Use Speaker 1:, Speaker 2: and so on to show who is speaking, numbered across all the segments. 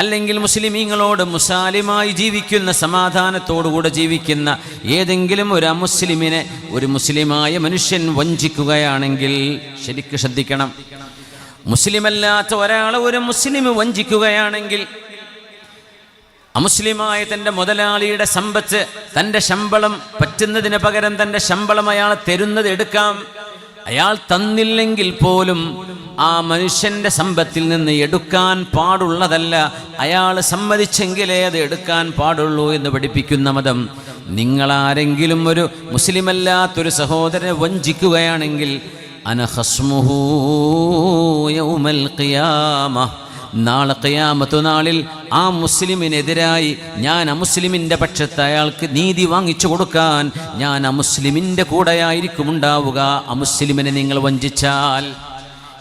Speaker 1: അല്ലെങ്കിൽ മുസ്ലിമീങ്ങളോട് മുസാലിമായി ജീവിക്കുന്ന സമാധാനത്തോടുകൂടെ ജീവിക്കുന്ന ഏതെങ്കിലും ഒരു അമുസ്ലിമിനെ ഒരു മുസ്ലിമായ മനുഷ്യൻ വഞ്ചിക്കുകയാണെങ്കിൽ ശരിക്ക് ശ്രദ്ധിക്കണം. മുസ്ലിമല്ലാത്ത ഒരാളെ ഒരു മുസ്ലിം വഞ്ചിക്കുകയാണെങ്കിൽ അമുസ്ലിമായ തന്റെ മുതലാളിയുടെ സമ്പത്ത് തന്റെ ശമ്പളം പറ്റുന്നതിന് പകരം തന്റെ ശമ്പളം അയാൾ തരുന്നത് എടുക്കാം. അയാൾ തന്നില്ലെങ്കിൽ പോലും ആ മനുഷ്യന്റെ സമ്പത്തിൽ നിന്ന് എടുക്കാൻ പാടുള്ളതല്ല. അയാൾ സമ്മതിച്ചെങ്കിലേ അത് എടുക്കാൻ പാടുള്ളൂ എന്ന് പഠിപ്പിക്കുന്ന മതം. നിങ്ങളാരെങ്കിലും ഒരു മുസ്ലിമല്ലാത്തൊരു സഹോദരനെ വഞ്ചിക്കുകയാണെങ്കിൽ അനഹസ്മുഹൂ യൗമൽ ഖിയാമ നാളെ കയാമത്തു നാളിൽ ആ മുസ്ലിമിനെതിരായി ഞാൻ അമുസ്ലിമിന്റെ പക്ഷത്ത് അയാൾക്ക് നീതി വാങ്ങിച്ചു കൊടുക്കാൻ ഞാൻ അമുസ്ലിമിന്റെ കൂടെയായിരിക്കും ഉണ്ടാവുക. അമുസ്ലിമിനെ നിങ്ങൾ വഞ്ചിച്ചാൽ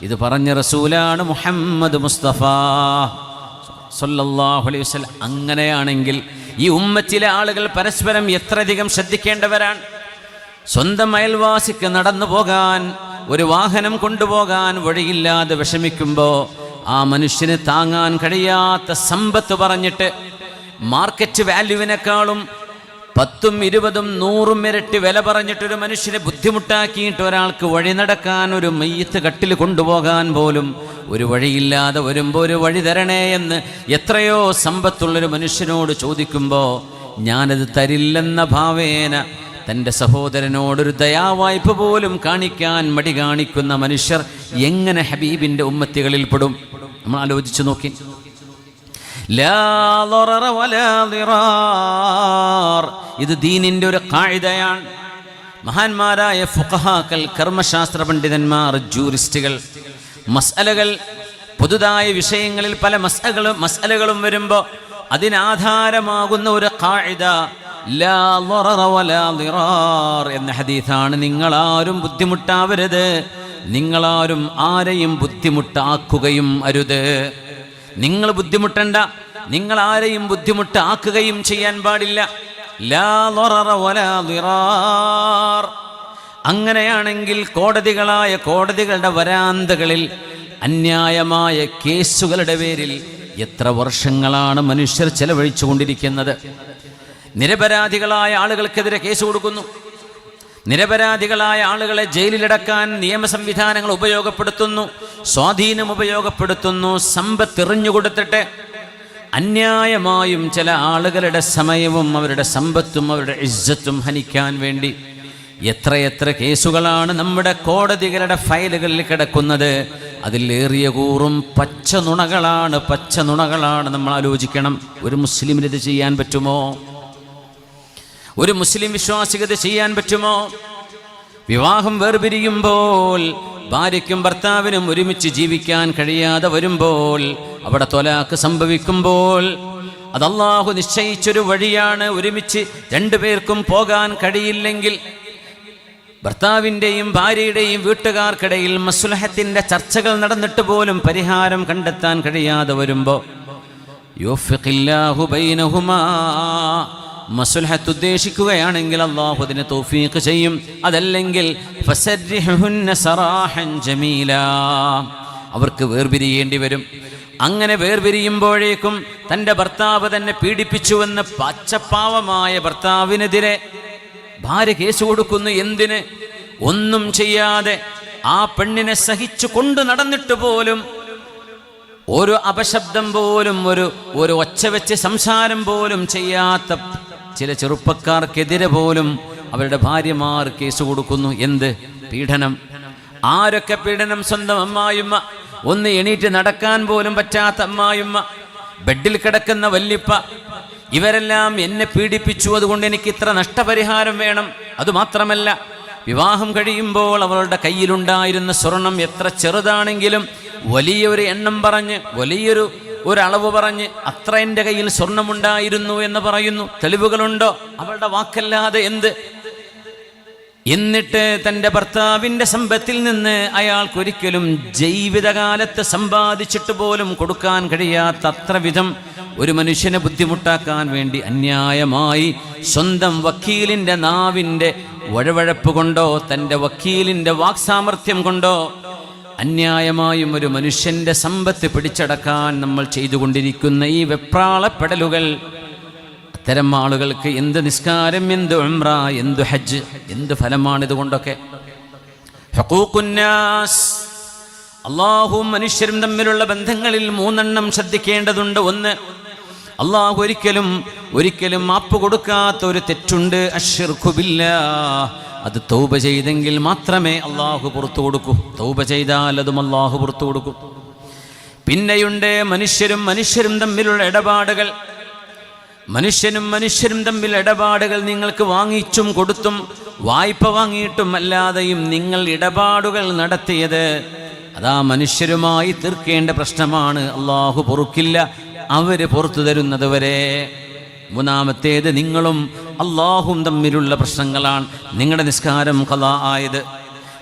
Speaker 1: ഇത് പറഞ്ഞ റസൂലാണ് മുഹമ്മദ് മുസ്തഫ. സല്ലല്ലാഹു അലൈഹി അങ്ങനെയാണെങ്കിൽ ഈ ഉമ്മത്തിലെ ആളുകൾ പരസ്പരം എത്രയധികം ശ്രദ്ധിക്കേണ്ടവരാണ്? സ്വന്തം അയൽവാസിക്ക് നടന്നു പോകാൻ ഒരു വാഹനം കൊണ്ടുപോകാൻ വഴിയില്ലാതെ വിഷമിക്കുമ്പോൾ ആ മനുഷ്യന് താങ്ങാൻ കഴിയാത്ത സമ്പത്ത് പറഞ്ഞിട്ട് മാർക്കറ്റ് വാല്യുവിനേക്കാളും പത്തും ഇരുപതും നൂറും ഇരട്ടി വില പറഞ്ഞിട്ടൊരു മനുഷ്യനെ ബുദ്ധിമുട്ടാക്കിയിട്ട് ഒരാൾക്ക് വഴി നടക്കാൻ ഒരു മെയ്യത്ത് കട്ടിൽ കൊണ്ടുപോകാൻ പോലും ഒരു വഴിയില്ലാതെ വരുമ്പോൾ ഒരു വഴി തരണേ എന്ന് എത്രയോ സമ്പത്തുള്ളൊരു മനുഷ്യനോട് ചോദിക്കുമ്പോൾ ഞാനത് തരില്ലെന്ന ഭാവേന തന്റെ സഹോദരനോടൊരു ദയാവായ്പ പോലും കാണിക്കാൻ മടി കാണിക്കുന്ന മനുഷ്യർ എങ്ങനെ ഹബീബിന്റെ ഉമ്മത്തികളിൽ പെടും? നമ്മൾ ആലോചിച്ചു നോക്കി. ഇത് ദീനിന്റെ ഒരു കാഴ്ചയാണ് മഹാന്മാരായ ഫുഖഹാക്കൾ കർമ്മശാസ്ത്ര പണ്ഡിതന്മാർ ജൂറിസ്റ്റുകൾ മസ്അലകൾ പുതുതായ വിഷയങ്ങളിൽ പല മസ്അകളും മസ്അലകളും വരുമ്പോൾ അതിനാധാരമാകുന്ന ഒരു കാഴ്ച എന്ന ഹദീസാണ്. നിങ്ങളാരും ബുദ്ധിമുട്ടാവരുത്. നിങ്ങളാരും ആരെയും ബുദ്ധിമുട്ടാക്കുകയും അരുത്. നിങ്ങൾ ബുദ്ധിമുട്ടണ്ട. നിങ്ങൾ ആരെയും ബുദ്ധിമുട്ടാക്കുകയും ചെയ്യാൻ പാടില്ല. അങ്ങനെയാണെങ്കിൽ കോടതികളായ കോടതികളുടെ വരാന്തകളിൽ അന്യായമായ കേസുകളുടെ പേരിൽ എത്ര വർഷങ്ങളാണ് മനുഷ്യർ ചെലവഴിച്ചു കൊണ്ടിരിക്കുന്നത് നിരപരാധികളായ ആളുകൾക്കെതിരെ കേസ് കൊടുക്കുന്നു. നിരപരാധികളായ ആളുകളെ ജയിലിലടക്കാൻ നിയമ സംവിധാനങ്ങൾ ഉപയോഗപ്പെടുത്തുന്നു സ്വാധീനം ഉപയോഗപ്പെടുത്തുന്നു സമ്പത്ത് എറിഞ്ഞു കൊടുത്തിട്ട് അന്യായമായും ചില ആളുകളുടെ സമയവും അവരുടെ സമ്പത്തും അവരുടെ ഇജ്ജത്തും ഹനിക്കാൻ വേണ്ടി എത്രയെത്ര കേസുകളാണ് നമ്മുടെ കോടതികളുടെ ഫയലുകളിൽ കിടക്കുന്നത്. അതിലേറിയ കൂറും പച്ച നുണകളാണ് പച്ച നുണകളാണ് നമ്മൾ ആലോചിക്കണം. ഒരു മുസ്ലിമിന് ഇത് ചെയ്യാൻ പറ്റുമോ? ഒരു മുസ്ലിം വിശ്വാസികത ചെയ്യാൻ പറ്റുമോ? വിവാഹം വേർപിരിയുമ്പോൾ ഭാര്യയ്ക്കും ഭർത്താവിനും ഒരുമിച്ച് ജീവിക്കാൻ കഴിയാതെ വരുമ്പോൾ അവിടെ തൊലാക്ക് സംഭവിക്കുമ്പോൾ അത് നിശ്ചയിച്ചൊരു വഴിയാണ് ഒരുമിച്ച് രണ്ടുപേർക്കും പോകാൻ കഴിയില്ലെങ്കിൽ ഭർത്താവിന്റെയും ഭാര്യയുടെയും വീട്ടുകാർക്കിടയിൽ മസുലഹത്തിന്റെ ചർച്ചകൾ നടന്നിട്ട് പോലും പരിഹാരം കണ്ടെത്താൻ കഴിയാതെ വരുമ്പോൾ യോഫിഖില്ലാഹു ബൈനഹുമാ മസുൽഹത്ത് ഉദ്ദേശിക്കുകയാണെങ്കിൽ അള്ളാഹു അതിനെ തോഫീക്ക് ചെയ്യും. അതല്ലെങ്കിൽ അവർക്ക് വേർപിരിയേണ്ടി വരും. അങ്ങനെ വേർപിരിയുമ്പോഴേക്കും തന്റെ ഭർത്താവ് തന്നെ പീഡിപ്പിച്ചുവെന്ന് പച്ചപ്പാവമായ ഭർത്താവിനെതിരെ ഭാര്യ കേസ് കൊടുക്കുന്നു. എന്തിന്? ഒന്നും ചെയ്യാതെ ആ പെണ്ണിനെ സഹിച്ചു കൊണ്ടു നടന്നിട്ട് പോലും ഒരു അപശബ്ദം പോലും ഒരു ഒരു ഒച്ച വെച്ച് സംസാരം പോലും ചെയ്യാത്ത ചില ചെറുപ്പക്കാർക്കെതിരെ പോലും അവരുടെ ഭാര്യമാർ കേസ് കൊടുക്കുന്നു. എന്ത്? പീഡനം. ആരൊക്കെ പീഡനം? സ്വന്തം അമ്മായിമ്മ. ഒന്ന് എണീറ്റ് നടക്കാൻ പോലും പറ്റാത്ത അമ്മായിമ്മ. ബെഡിൽ കിടക്കുന്ന വല്യപ്പ ഇവരെല്ലാം എന്നെ പീഡിപ്പിച്ചു. അതുകൊണ്ട് എനിക്ക് ഇത്ര നഷ്ടപരിഹാരം വേണം. അതുമാത്രമല്ല വിവാഹം കഴിയുമ്പോൾ അവളുടെ കയ്യിലുണ്ടായിരുന്ന സ്വർണം എത്ര ചെറുതാണെങ്കിലും വലിയൊരു എണ്ണം പറഞ്ഞ് വലിയൊരു ഒരളവ് പറഞ്ഞ് അത്ര എന്റെ കയ്യിൽ സ്വർണമുണ്ടായിരുന്നു എന്ന് പറയുന്നു. തെളിവുകളുണ്ടോ? അവളുടെ വാക്കല്ലാതെ എന്ത്? എന്നിട്ട് തന്റെ ഭർത്താവിന്റെ സമ്പത്തിൽ നിന്ന് അയാൾക്കൊരിക്കലും ജീവിതകാലത്ത് സമ്പാദിച്ചിട്ട് പോലും കൊടുക്കാൻ കഴിയാത്ത അത്ര വിധം ഒരു മനുഷ്യനെ ബുദ്ധിമുട്ടാക്കാൻ വേണ്ടി അന്യായമായി സ്വന്തം വക്കീലിന്റെ നാവിന്റെ വഴവഴപ്പ് കൊണ്ടോ തന്റെ വക്കീലിന്റെ വാക്സാമർഥ്യം കൊണ്ടോ അന്യായമായും ഒരു മനുഷ്യന്റെ സമ്പത്ത് പിടിച്ചടക്കാൻ നമ്മൾ ചെയ്തുകൊണ്ടിരിക്കുന്ന ഈ വെപ്രാളപ്പെടലുകൾ അത്തരം ആളുകൾക്ക് എന്ത് നിസ്കാരം എന്ത് ഉംറ എന്ത് ഹജ്ജ് എന്ത് ഫലമാണ് ഇതുകൊണ്ടൊക്കെ. ഹഖൂഖുന്നാസ് മനുഷ്യരും തമ്മിലുള്ള ബന്ധങ്ങളിൽ മൂന്നെണ്ണം ശ്രദ്ധിക്കേണ്ടതുണ്ട്. ഒന്ന് അള്ളാഹു ഒരിക്കലും ഒരിക്കലും മാപ്പ് കൊടുക്കാത്ത ഒരു തെറ്റുണ്ട്. അഷിർഖുബില്ല അത് തൗബ ചെയ്തെങ്കിൽ മാത്രമേ അള്ളാഹു പുറത്തു കൊടുക്കൂ. തൗബ ചെയ്താൽ അതും അള്ളാഹു പുറത്തു കൊടുക്കും. പിന്നെയുണ്ട് മനുഷ്യരും മനുഷ്യരും തമ്മിലുള്ള ഇടപാടുകൾ. മനുഷ്യനും മനുഷ്യരും തമ്മിൽ ഇടപാടുകൾ നിങ്ങൾക്ക് വാങ്ങിച്ചും കൊടുത്തും വായ്പ വാങ്ങിയിട്ടും അല്ലാതെയും നിങ്ങൾ ഇടപാടുകൾ നടത്തിയത് അതാ മനുഷ്യരുമായി തീർക്കേണ്ട പ്രശ്നമാണ്. അള്ളാഹു പൊറുക്കില്ല. അവർ പുറത്തു തരുന്നത് വരെ. മൂന്നാമത്തേത് നിങ്ങളും അള്ളാഹും തമ്മിലുള്ള പ്രശ്നങ്ങളാണ്. നിങ്ങളുടെ നിസ്കാരം കഥ ആയത്.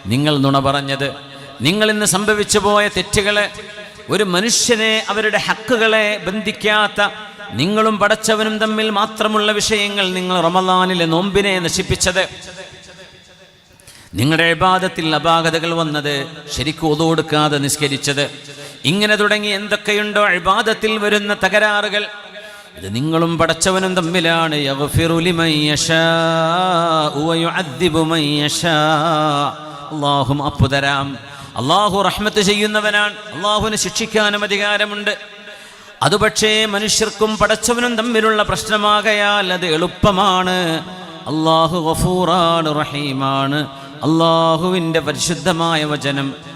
Speaker 1: നിങ്ങൾ നുണ പറഞ്ഞത്. നിങ്ങൾ ഇന്ന് സംഭവിച്ചു പോയ തെറ്റുകളെ ഒരു മനുഷ്യനെ അവരുടെ ഹക്കുകളെ ബന്ധിക്കാത്ത നിങ്ങളും പടച്ചവനും തമ്മിൽ മാത്രമുള്ള വിഷയങ്ങൾ നിങ്ങൾ റമദാനിലെ നോമ്പിനെ നശിപ്പിച്ചത്. നിങ്ങളുടെ ഇബാദത്തിൽ അപാകതകൾ വന്നത് ശരിക്കും ഒതുകൊടുക്കാതെ നിസ്കരിച്ചത്. ഇങ്ങനെ തുടങ്ങി എന്തൊക്കെയുണ്ടോ ഇബാദത്തിൽ വരുന്ന തകരാറുകൾ. ഇത് നിങ്ങളും പടച്ചവനും തമ്മിലാണ്. മാപ്പ് തരാം. അള്ളാഹു റഹ്മത്ത് ചെയ്യുന്നവനാണ്. അള്ളാഹുവിന് ശിക്ഷിക്കാനും അധികാരമുണ്ട്. അതുപക്ഷേ മനുഷ്യർക്കും പടച്ചവനും തമ്മിലുള്ള പ്രശ്നമാകയാൽ അത് എളുപ്പമാണ്. അള്ളാഹു ഗഫൂറാണ് റഹീമാണ്. അള്ളാഹുവിന്റെ പരിശുദ്ധമായ വചനം.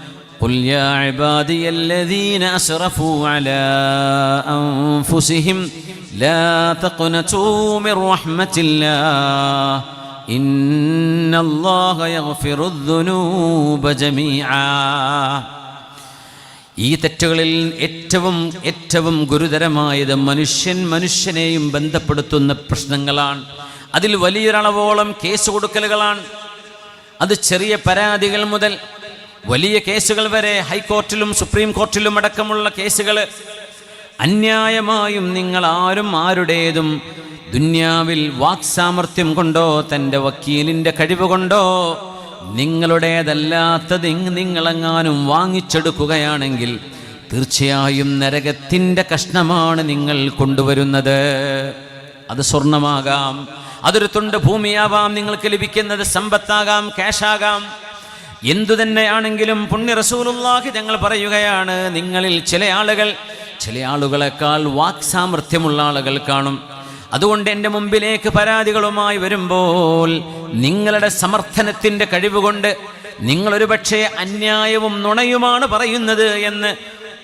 Speaker 1: قل يا عبادي الذين أسرفوا على أنفسهم لا تقنطوا من رحمة الله إن الله يغفر الذنوب جميعا ഈ തെറ്റുകളിൽ ഏറ്റവും ഏറ്റവും ഗുരുതരമായത് മനുഷ്യൻ മനുഷ്യനെയും ബന്ധപ്പെടുത്തുന്ന പ്രശ്നങ്ങളാണ് അതിൽ വലിയൊരളവോളം കേസ് കൊടുക്കലുകളാണ് അത് ചെറിയ പരാതികൾ മുതൽ വലിയ കേസുകൾ വരെ ഹൈക്കോർട്ടിലും സുപ്രീം കോർട്ടിലും അടക്കമുള്ള കേസുകൾ അന്യായമായും നിങ്ങൾ ആരും ആരുടേതും ദുന്യാവിൽ വാക്സാമർത്ഥ്യം കൊണ്ടോ തന്റെ വക്കീലിന്റെ കഴിവ് കൊണ്ടോ നിങ്ങളുടേതല്ലാത്തത് നിങ്ങളെങ്ങാനും വാങ്ങിച്ചെടുക്കുകയാണെങ്കിൽ തീർച്ചയായും നരകത്തിന്റെ കഷ്ണമാണ് നിങ്ങൾ കൊണ്ടുവരുന്നത്. അത് സ്വർണമാകാം അതൊരു തുണ്ട് ഭൂമിയാവാം നിങ്ങൾക്ക് ലഭിക്കുന്നത് സമ്പത്താകാം ക്യാഷാകാം. എന്തു തന്നെയാണെങ്കിലും പുണ്യ റസൂലുള്ളാഹി ഞങ്ങൾ പറയുകയാണ് നിങ്ങളിൽ ചില ആളുകൾ ചില ആളുകളെക്കാൾ വാക്സാമർഥ്യമുള്ള ആളുകൾ കാണും. അതുകൊണ്ട് എന്റെ മുമ്പിലേക്ക് പരാതികളുമായി വരുമ്പോൾ നിങ്ങളുടെ സമർത്ഥനത്തിന്റെ കഴിവുകൊണ്ട് നിങ്ങളൊരു പക്ഷേ അന്യായവും നുണയുമാണ് പറയുന്നത് എന്ന്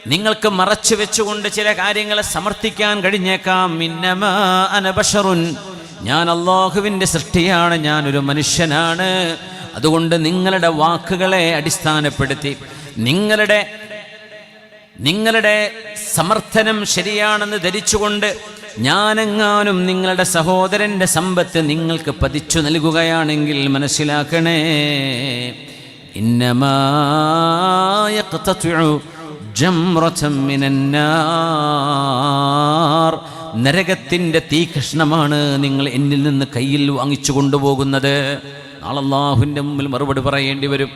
Speaker 1: നിങ്ങൾക്ക് മറച്ചു വെച്ചുകൊണ്ട് ചില കാര്യങ്ങളെ സമർത്ഥിക്കാൻ കഴിഞ്ഞേക്കാം. മിന്നമാ അനബഷറുൻ ഞാൻ അള്ളാഹുവിന്റെ സൃഷ്ടിയാണ് ഞാനൊരു മനുഷ്യനാണ്. അതുകൊണ്ട് നിങ്ങളുടെ വാക്കുകളെ അടിസ്ഥാനപ്പെടുത്തി നിങ്ങളുടെ നിങ്ങളുടെ സമർത്ഥനം ശരിയാണെന്ന് ധരിച്ചുകൊണ്ട് ഞാനെങ്ങാനും നിങ്ങളുടെ സഹോദരന്റെ സമ്പത്ത് നിങ്ങൾക്ക് പതിച്ചു നൽകുകയാണെങ്കിൽ മനസ്സിലാക്കണേ. ഇന്നമായ നരകത്തിന്റെ തീ കഷ്ണമാണ് നിങ്ങൾ എന്നിൽ നിന്ന് കയ്യിൽ വാങ്ങിച്ചു കൊണ്ടുപോകുന്നത്. നാളെ അള്ളാഹുവിന്റെ മുമ്പിൽ മറുപടി പറയേണ്ടി വരും.